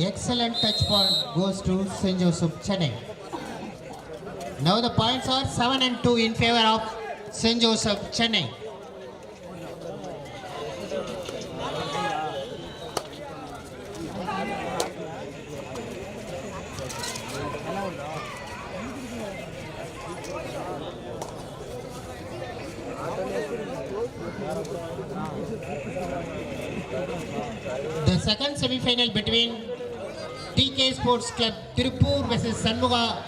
Excellent touch point goes to St. Joseph Chennai. Now the points are 7 and 2 in favor of St. Joseph Chennai. The second semi-final between TK Sports Club Tirupur versus Sanmuga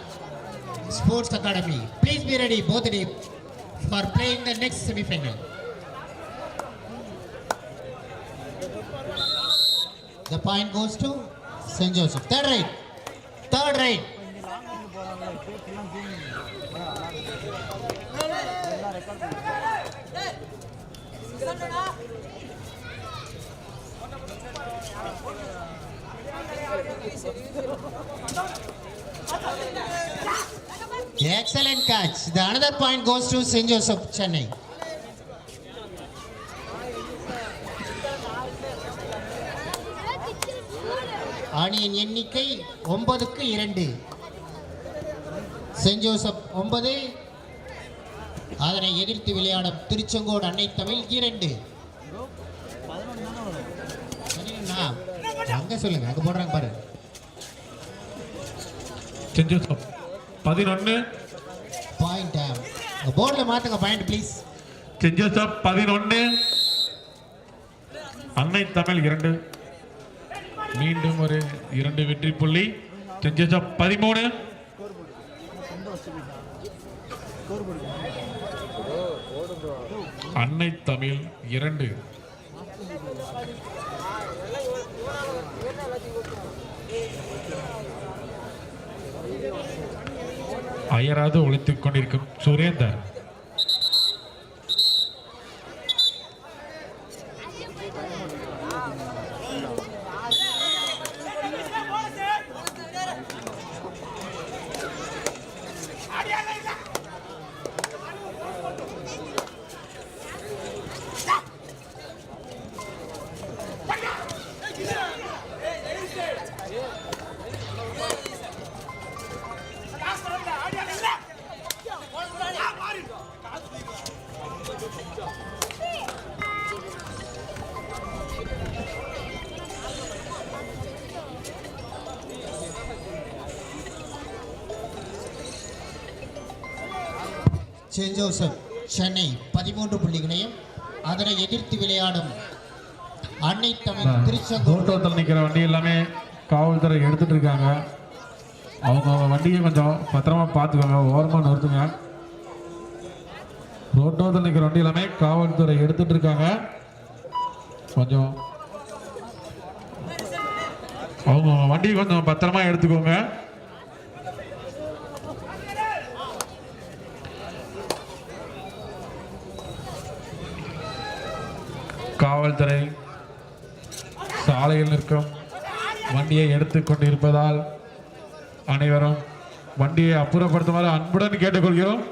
Sports Academy. Please be ready, both of you, for playing the next semi-final. The point goes to St. Joseph. Third right. Third right. Excellent catch. The another point goes to St. Joseph Chennai. அணியின் எண்ணிக்கை ஒன்பதுக்கு இரண்டு send Joseph ஒன்பது அதனை எதிர்த்து விளையாடும் திருச்செங்கோடு அன்னை தமிழ் இரண்டு அங்க சொல்லுங்க. அங்க போடுறாங்க பாரு. ஜோசப் பதினொன்று பாயிண்ட் போர்டில் மாத்துங்க பாயிண்ட் ப்ளீஸ் ஜோசப் பதினொன்று அன்னை தமிழ் இரண்டு. மீண்டும் ஒரு இரண்டு வெற்றி புள்ளி. ஜோசப் பதிமூணு. அன்னை தமிழ் இரண்டு. அயராது ஒழித்துக் கொண்டிருக்கும் சுரேந்தர் சென்ட் ஜோசப் சென்னை பதிமூன்று புள்ளிகளையும் அதனை எதிர்த்து விளையாடும் அன்னை தமிழ் திருச்செங்கோடு ரோட்டோத்தில் நிற்கிற வண்டி எல்லாமே காவல்துறை எடுத்துட்டு இருக்காங்க. அவங்க அவங்க வண்டியை கொஞ்சம் பத்திரமா பார்த்துக்கோங்க ஓரமாக நிறுத்துங்க. ரோட்டோத்தில் நிற்கிற வண்டி எல்லாமே காவல்துறை எடுத்துட்டு இருக்காங்க. கொஞ்சம் அவங்க வண்டியை கொஞ்சம் பத்திரமா எடுத்துக்கோங்க. காவல்துறை சாலையில் நிற்கும். வண்டியை எடுத்து கொண்டிருப்பதால் அனைவரும் வண்டியை அப்புறப்படுத்துமாறு அன்புடன் கேட்டுக்கொள்கிறோம்.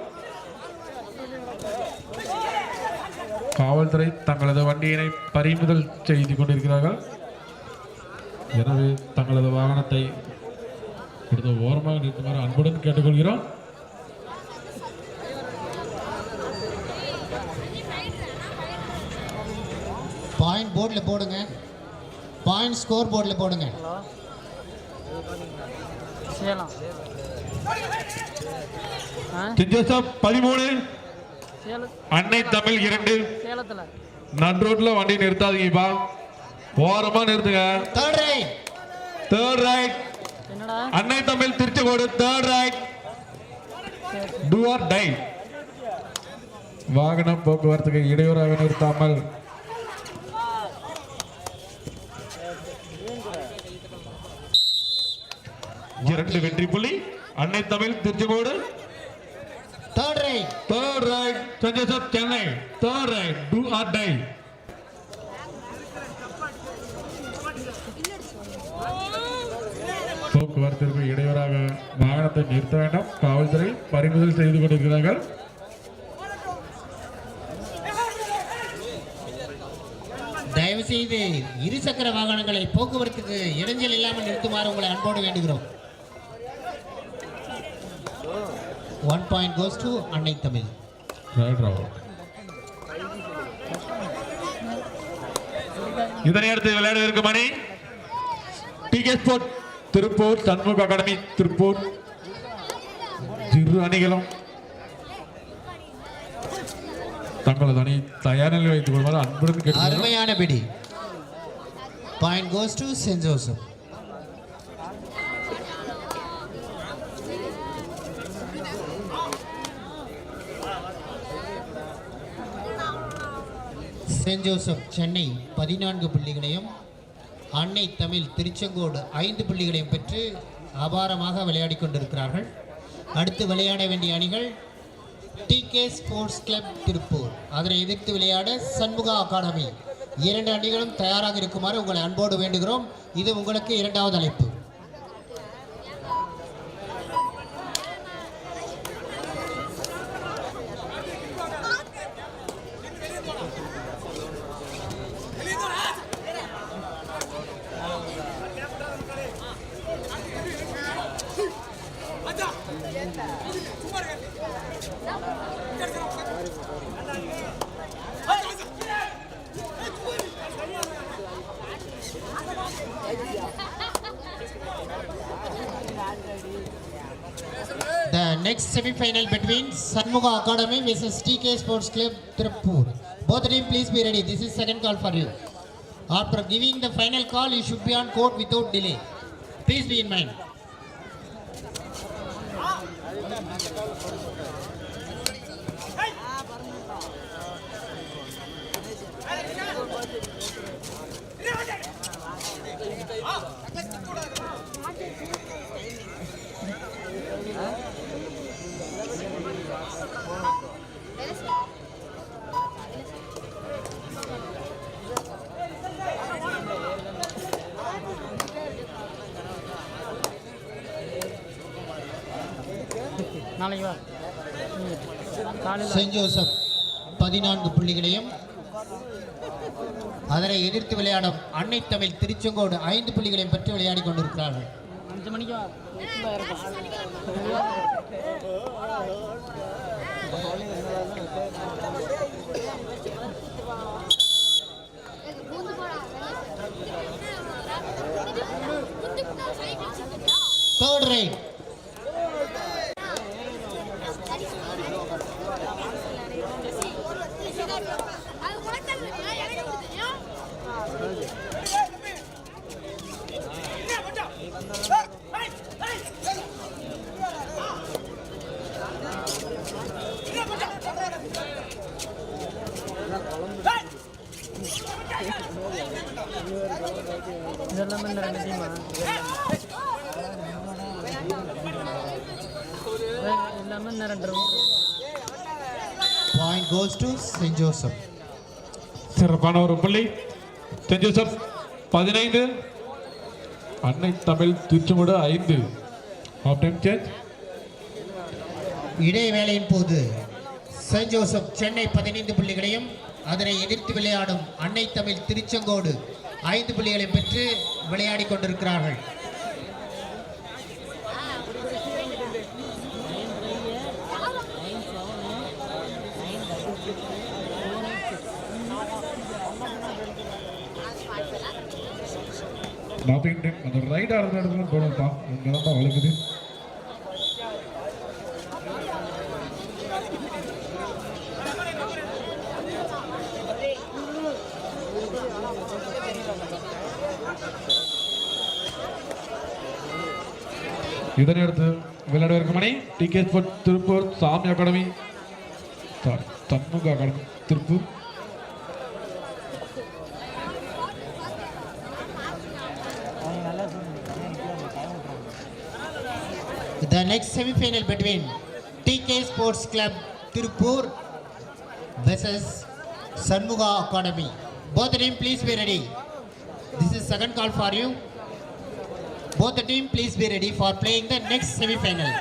காவல்துறை தங்களது வண்டியினை பறிமுதல் செய்து கொண்டிருக்கிறார்கள். எனவே தங்களது வாகனத்தை எடுத்து ஓரமாக நிறுத்துமாறு அன்புடன் கேட்டுக்கொள்கிறோம் பாயிண்ட் போர்டில் போடுங்க. பாயிண்ட் ஸ்கோர் போர்டில் போடுங்க. பதிமூணு அன்னை தமிழ் இரண்டு. சேலத்தில். நட் ரோட்ல வண்டி நிறுத்தாதீங்கப்பா. ஓரமா நிறுத்துங்க. Third right third right Annai Tamil Tiruchengode third right do or die வாகனம் போக்குவரத்துக்கு இடையூறாக நிறுத்தாமல் இரண்டு வெற்றி புள்ளி. Annai Tamil Tiruchengode third right third right Chennai third right do or die போக்குவரத்திற்கு இடையூறாக வாகனத்தை நிறுத்த வேண்டும். காவல்துறை பறிமுதல் செய்து கொண்டிருக்கிறார்கள். தயவு செய்து இருசக்கர வாகனங்களை போக்குவரத்துக்கு இடைஞ்சல் இல்லாமல் நிறுத்துமாறு உங்களை அன்போடு வேண்டுகிறோம். One point goes to Annai Tamil right Rawal இதனை அடுத்து விளையாடுவதற்கு மணி. TK sport Tiruppur Shanmuga academy Tiruppur. இரு அணிகளும் தங்களது அணி தயார் நிலையில் வைத்துக் கொள்வார் அன்புடன் அருமையான பிடி. Point goes to Saint Joseph Saint Joseph Chennai பதினான்கு புள்ளிகளையும் அன்னை தமிழ் திருச்செங்கோடு ஐந்து புள்ளிகளையும் பெற்று அபாரமாக விளையாடி கொண்டிருக்கிறார்கள். அடுத்து விளையாட வேண்டிய அணிகள் டிகே ஸ்போர்ட்ஸ் கிளப் திருப்பூர். அதனை எதிர்த்து விளையாட சண்முகா அகாடமி. இரண்டு அணிகளும் தயாராக இருக்குமாறு உங்களை அன்போடு வேண்டுகிறோம். இது உங்களுக்கு இரண்டாவது அழைப்பு. Sanmuga Academy versus TK Sports Club Tirupur. Both team please be ready. This is second call for you. After giving the final call, you should be on court without delay. Please be in mind. Saint Joseph பதினான்கு புள்ளிகளையும் அதனை எதிர்த்து விளையாடும் அன்னை தமிழ் திருச்செங்கோடு ஐந்து புள்ளிகளையும் பெற்று விளையாடி கொண்டிருக்கிறார்கள். தேர்ட் ரைட் இதெல்லாமே இந்த ரெண்டு டீமா எல்லாமே இந்த ரெண்டு. Point goes to Saint Joseph சிறப்பான ஒரு புள்ளி. சென்ட் ஜோசப் பதினைந்து அன்னை தமிழ் திருச்செங்கோடு ஐந்து. ஆஃப் டைம் சேஞ்ச் இடைவேளையின் போது சென்ட் ஜோசப் சென்னை பதினைந்து புள்ளிகளையும் அதனை எதிர்த்து விளையாடும் அன்னை தமிழ் திருச்செங்கோடு ஐந்து புள்ளிகளை பெற்று விளையாடி கொண்டிருக்கிறார்கள். நாப்பிங் டைம் அந்த ரைட் ஆடுற இடத்துல போடுங்கப்பா இங்கே தான் வளர்க்குது இதனை அடுத்து விளையாடுவதற்கு மணி TK sport Tiruppur Sami academy sorry Shanmuga academy Tiruppur The next semi-final between TK Sports Club Tirupur versus Sanmuga Academy. Both team please be ready. This is second call for you. Both the team, please be ready for playing the next semi-final.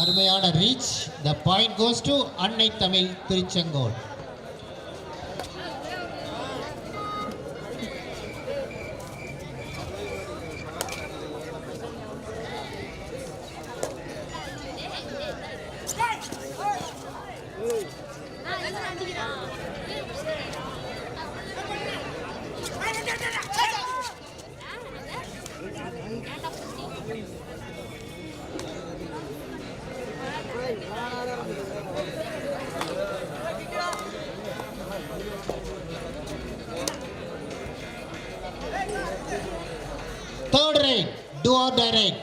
அருமையான reach the point goes to Annai Tamil third right do or direct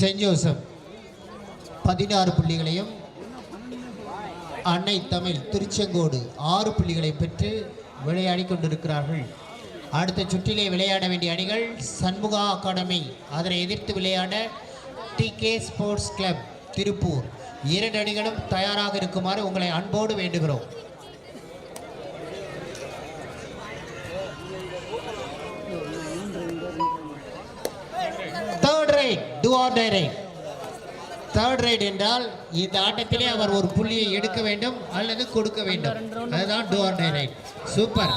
Saint Joseph. பதினாறு புள்ளிகளையும் அன்னை தமிழ் திருச்செங்கோடு ஆறு புள்ளிகளை பெற்று விளையாடி கொண்டிருக்கிறார்கள். அடுத்த சுற்றிலே விளையாட வேண்டிய அணிகள் சண்முகா அகாடமி. அதனை எதிர்த்து விளையாட டிகே ஸ்போர்ட்ஸ் கிளப் திருப்பூர். இரண்டு அணிகளும் தயாராக இருக்குமாறு உங்களை அன்போடு வேண்டுகிறோம். Do or die right third right என்றால் இந்த ஆட்டத்திலே அவர் ஒரு புள்ளியை எடுக்க வேண்டும் அல்லது கொடுக்க வேண்டும். அதுதான் do or die right super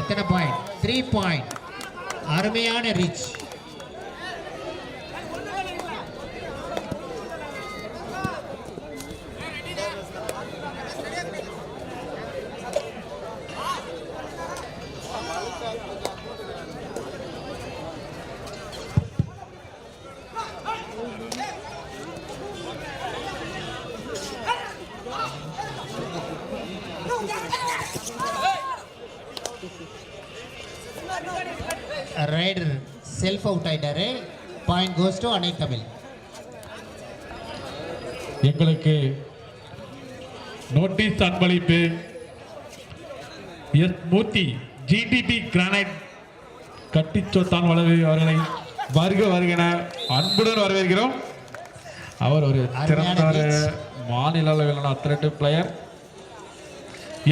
எத்தனை பாயிண்ட் த்ரீ பாயிண்ட் அருமையான ரீச் ரைடர் செல்ஃப் அவுட் ஆயிட்டாரு point goes to Annai Tamil எங்களுக்கு நோட்டீஸ் அன்பளிப்பு. S Murthy GDP granite Kattichothan Valavu அவர்களை வருக வருகென அன்புடன் வரவேற்கிறோம். அவர் ஒரு சிறந்த ஒரு மாநில அளவிலான athletic player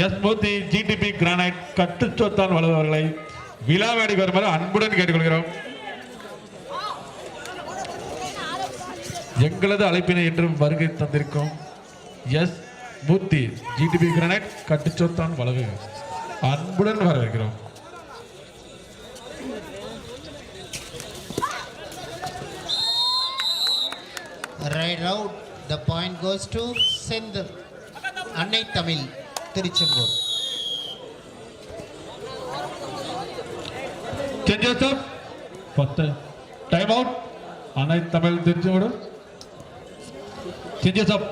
S Murthy GDP granite Kattuchothan Valavu அவர்களை விழாவேடிக்கு வருமாறு அன்புடன் கேட்டுக்கொள்கிறோம். எங்களது அழைப்பினை என்றும் வருகை தந்திருக்கும். S Murthy GDP granite Kattuchothan Valavu அன்புடன் வரவேற்கிறோம். Right out the point goes to Sindh, Annai Tamil Tiruchengode பத்து டைம் அவுட் அனை தமிழ் திருச்செங்கோடு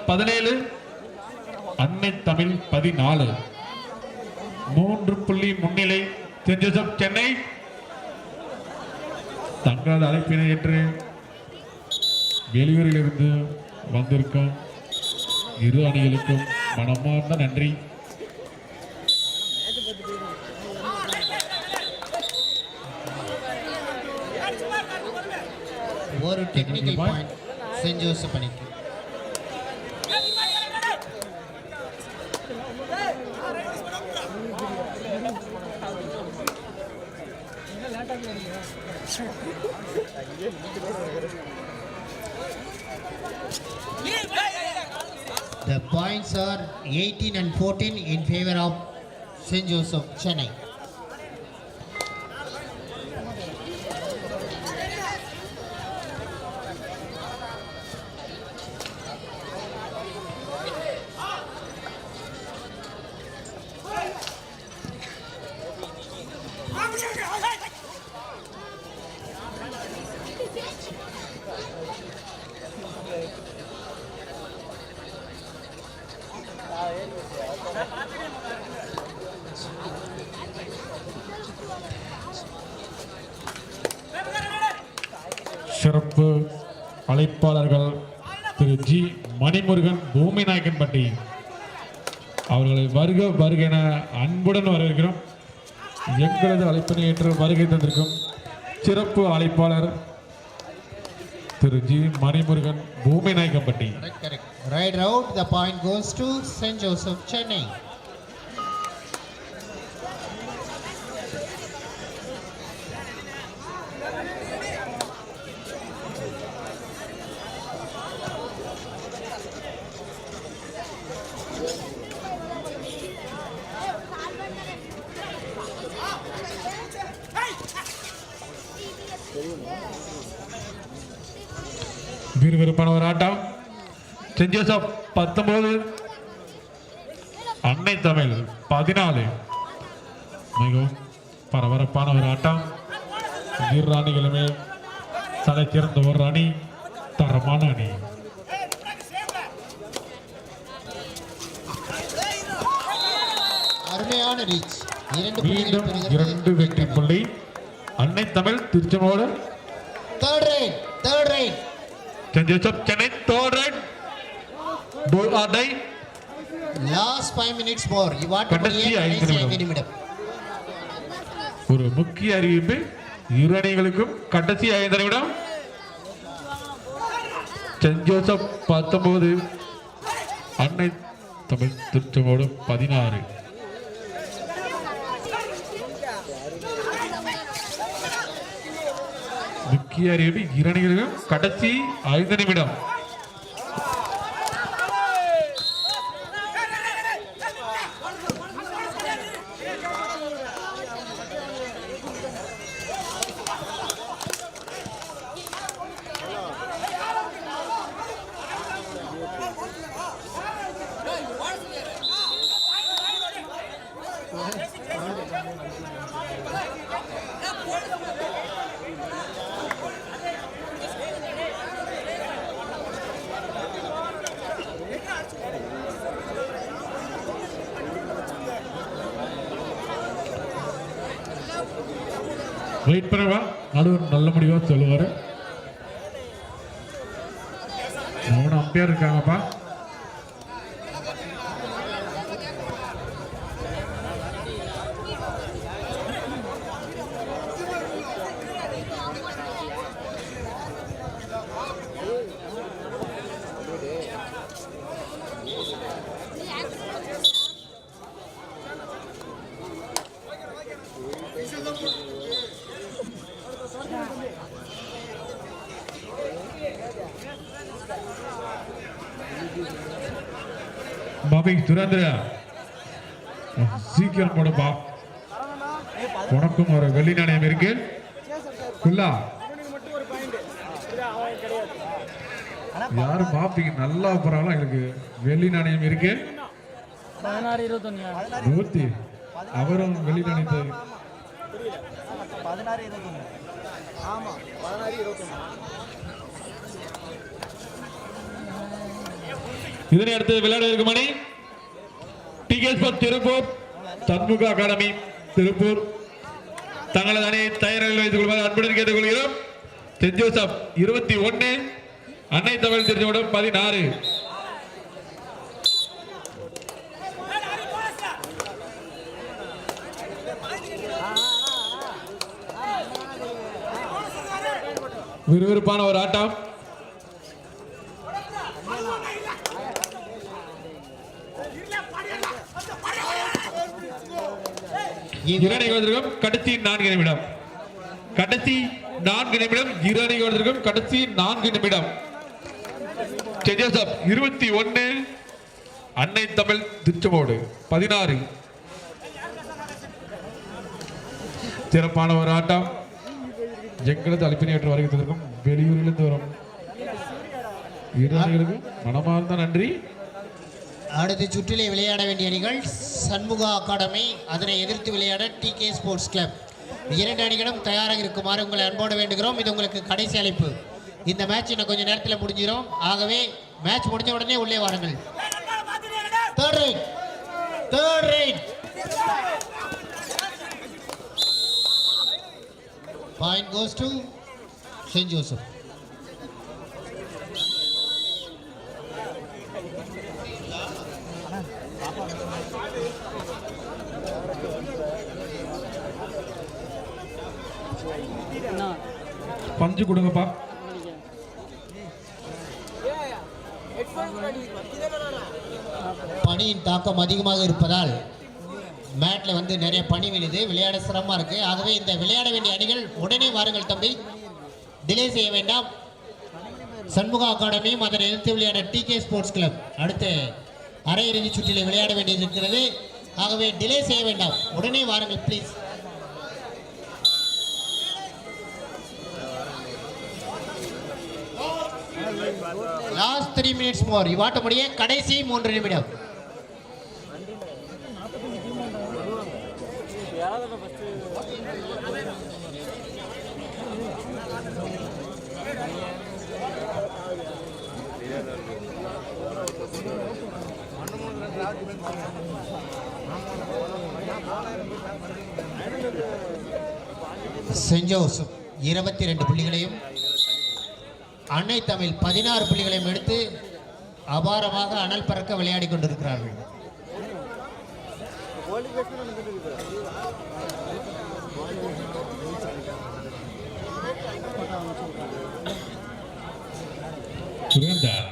பதினேழு அன்னை தமிழ் பதினாலு மூன்று புள்ளி முன்னிலை தென் ஜோசப் சென்னை தங்களது அழைப்பினை ஏற்று வெளியூரிலிருந்து வந்திருக்கும் இரு அணிகளுக்கும் மனமார்ந்த நன்றி ஒரு டெக்னிக்கல் பாயிண்ட் சென்ட் ஜோசப் அணிக்கு The points are 18 and 14 in favor of St. Joseph, Chennai. சிறப்பு அழைப்பாளர்கள் திரு ஜி மணிமுருகன் பூமி நாயக்கன்பட்டி அவர்களை வருக வருக என அன்புடன் வரவேற்கிறோம். எங்களது அழைப்பினை ஏற்று வருகை தந்திருக்கும் சிறப்பு அழைப்பாளர் Thiru G Manimurugan Boomi Nayakkanpatti right correct. The out, the point Saint to Chennai விறுவிறுப்பான ஒரு ஆட்டம். சென்ட் ஜோசப் பத்தொன்பது. அன்னை தமிழ் பதினாலு. மிகவும் பரபரப்பான ஒரு ஆட்டம். இரு அணிகளுமே தலை சிறந்த ஒரு அணி தரமான அணி. அருமையான ரீச் மீண்டும் இரண்டு வெற்றி புள்ளி. Annai Tamil Tiruchengode. Third right third right Joseph Chennai third right do or die last five minutes more கடைசி. ஐந்து நிமிடம். ஒரு முக்கிய அறிவிப்பு. இரு அணிகளுக்கும் கடைசி ஐந்து நிமிடம். சென்ட் ஜோசப் பத்தொன்பது. அன்னை தமிழ் திருச்செங்கோடு பதினாறு. முக்கிய அறிவிப்பு இரு கடைசி ஐந்து நிமிடம். வெயிட் பண்ணவா நடுவர் நல்ல முடிவா சொல்லுவாரு. மூணு அம்பையர் இருக்காங்கப்பா. பாபி சுரேந்திரா. சீக்கிரம் போடுப்பா உனக்கும் ஒரு வெள்ளி நாணயம் இருக்கு. குல்லா. யாரு பாப்பிங்க நல்லா போறாங்களோ எங்களுக்கு வெள்ளி நாணயம் இருக்கு. நூத்தி அவரும் வெள்ளி நாணயத்தை இதனை அடுத்து விளையாட இருக்கும் மணி. டிகேஸ்வர் திருப்பூர் சண்முக அகாடமி திருப்பூர். தங்களது அணியை தயாரில் வைத்துக் கொள்வார் அன்புடன் கேட்டுக்கொள்கிறோம். சென்ட் ஜோசப் இருபத்தி ஒன்னு அன்னை தமிழ் தெரிஞ்சவுடன் பதினாறு. விறுவிறுப்பான ஒரு ஆட்டம். இரு வந்திருக்கும் கடைசி நான்கு நிமிடம். கடைசி நான்கு நிமிடம் இரு வந்திருக்கும் கடைசி நான்கு நிமிடம். இருபத்தி ஒன்னு அன்னை தமிழ் திருச்செங்கோடு பதினாறு. சிறப்பான ஒரு ஆட்டம். எங்களது அழைப்பினை ஏற்று வருகை வெளியூரிலிருந்து வரும் இரு மனமார்ந்த நன்றி. அடுத்த சுற்றிலே விளையாட வேண்டிய அணிகள் சண்முகா அகாடமி அதனை எதிர்த்து விளையாட டி கே ஸ்போர்ட்ஸ் கிளப் இரண்டு அணிகளும் தயாராக இருக்குமாறு உங்களை அன்போடு வேண்டுகிறோம். இது உங்களுக்கு கடைசி அழைப்பு. இந்த மேட்ச் இன்னும் கொஞ்சம் நேரத்தில் முடிஞ்சிடும் ஆகவே மேட்ச் முடிஞ்ச உடனே உள்ளே வாருங்கள். Third right third right point goes to Saint Joseph அஞ்சு கொடுங்கப்பா. பனியின் தாக்கம் அதிகமாக இருப்பதால் மேட்ல வந்து நிறைய பனி விழுது விளையாட சிரமமா இருக்கு. ஆகவே இந்த விளையாட வேண்டிய அணிகள் உடனே வாருங்கள் தம்பி. டிலே செய்ய வேண்டாம். சண்முகா அகாடமியும் அதனை எதிர்த்து விளையாட டி கே ஸ்போர்ட்ஸ் கிளப் அடுத்து அரையிறுதி சுற்றிலே விளையாட வேண்டியது இருக்கிறது ஆகவே டிலே செய்ய வேண்டாம். உடனே வாருங்கள் please last three minutes more இவாட்ட முடிய கடைசி மூன்று நிமிடம். யாராவது இருபத்தி ரெண்டு புள்ளிகளையும் அன்னை தமிழ் பதினாறு புள்ளிகளையும் எடுத்து அபாரமாக அனல் பறக்க விளையாடி கொண்டிருக்கிறார்கள். Surender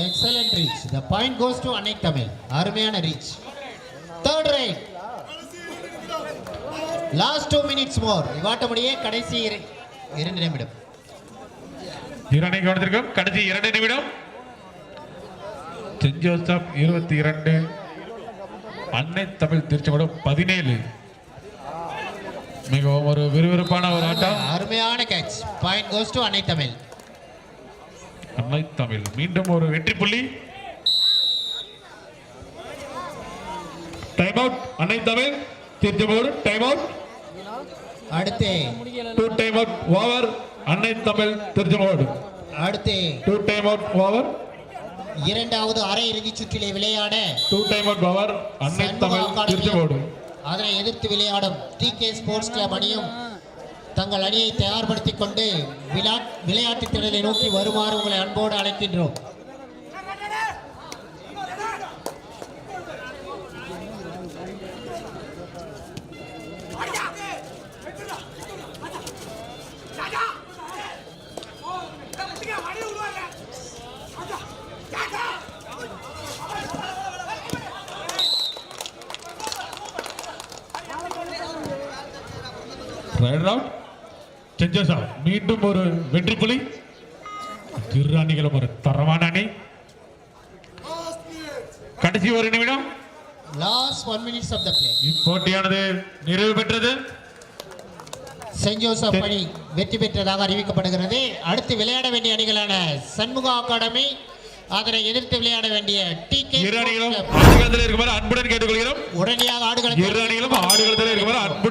excellent reach the point goes to Annai Tamil அருமையான reach third right last two minutes more இவாட்ட முடிய கடைசி இர- இரண்டு நிமிடம். இரண்டை கவனித்திருக்கும் கடைசி இரண்டு நிமிடம். சென்ட் ஜோசப் இருபத்தி இரண்டு. அன்னை தமிழ் திருச்செங்கோடு பதினேழு. மிகவும் ஒரு விறுவிறுப்பான ஒரு ஆட்டம். அருமையான catch point goes to Annai Tamil. அன்னை தமிழ் மீண்டும் ஒரு வெற்றி புள்ளி. Time out Annai Tamil Tiruchengode time out அடுத்து. Two time out over Annai Tamil Tiruchengode அடுத்து. டூ டைம் அவுட் ஓவர் இரண்டாவது அரையிறுதி சுற்றிலே விளையாட. Two time out over Annai Tamil Tiruchengode அதனை எதிர்த்து விளையாடும் டி கே ஸ்போர்ட்ஸ் கிளப் அணியும் தங்கள் அணியை தயார்படுத்திக் கொண்டு விளையாட் விளையாட்டு திடலை நோக்கி வருமாறு உங்களை அன்போடு அழைக்கின்றோம் ரைட் அவுட் செஞ்சோசா மீண்டும் ஒரு வெற்றி புலி. திரு அணிகளும் ஒரு தரமான அணி. கடைசி ஒரு நிமிடம். Last one minutes of the play இப்போட்டியானது நிறைவு பெற்றது. சென்ட் ஜோசப் அணி வெற்றி பெற்றதாக அறிவிக்கப்படுகிறது. அடுத்து விளையாட வேண்டிய அணிகளான சண்முகா அகாடமி அதனை எதிர்த்து விளையாட வேண்டிய டி கே இரு அணிகளும் ஆடுகளத்தில் இருக்குமாறு அன்புடன் கேட்டுக்கொள்கிறோம். உடனடியாக ஆடுகளத்தில் இரு அணிகளும் ஆடுகளத்தில் இருக்குமாறு அன்புடன்